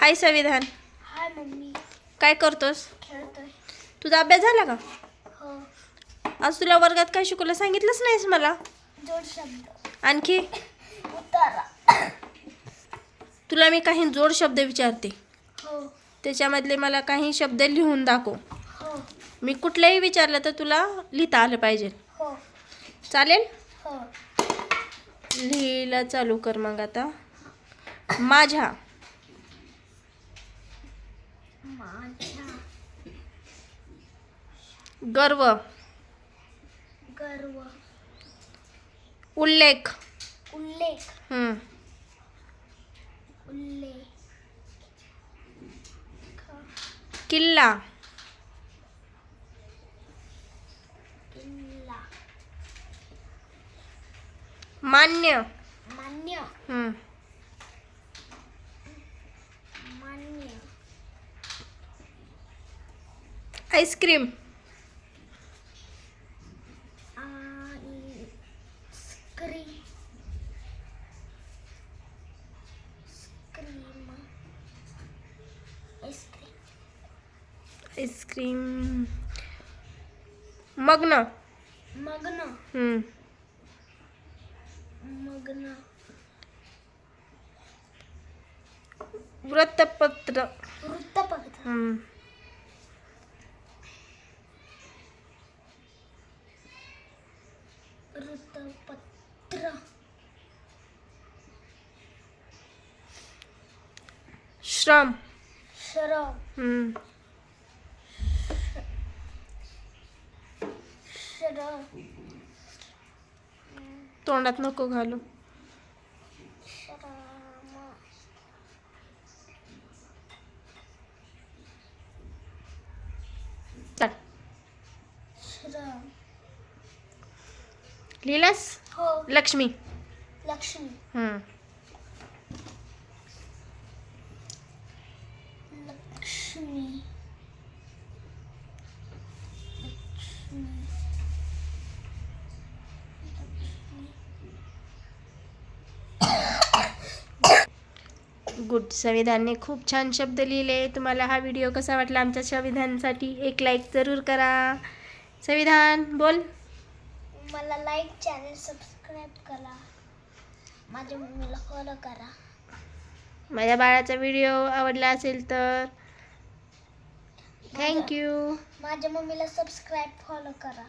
हाय संविधान. Hi mummy. काय करतोस? खेळतोय. तुझा अभ्यास झाला का? हो. आज तुला वर्गात काय शिकवलं सांगितलंच नाहीस मला? जोड शब्द. आणखी? उतारा. तुला मी काही जोड शब्द विचारते. हो. त्याच्यामधले मला काही शब्द लिहून दाखव. हो. मी कुठलंही विचारलं तर तुला लिहिता आलं पाहिजे. हो. चालेल? हो. लिहिला चालू कर मग आता. माझ्या माझ्या गर्व. गर्व. उल्लेख. उल्लेख. हम्म. उल्लेख. किल्ला. किल्ला. मान्य. मान्य. हम्म. मान्य ice cream. Ice cream. Scream ice cream ice cream मग्न. मग्न. हम्म. मग्न. वृत्तपत्र. वृत्तपत्र. वृत्तपत्र. श्रम. श्रम. हम्म. श्रम. तोंडात नको घालू. श्रम लिहिलास हो. लक्ष्मी. लक्ष्मी. हम्म. लक्ष्मी. लक्ष्मी. गुड संविधानने खूप छान शब्द लिहिले. तुम्हाला हा व्हिडिओ कसा वाटला आमच्या संविधानासाठी? एक लाईक जरूर करा. संविधान बोल. मला लाईक चॅनल सबस्क्राईब करा. माझ्या मम्मीला फॉलो करा. माझ्या बाळाचा व्हिडिओ आवडला असेल तर थँक्यू माझ्या मम्मीला सबस्क्राईब फॉलो करा.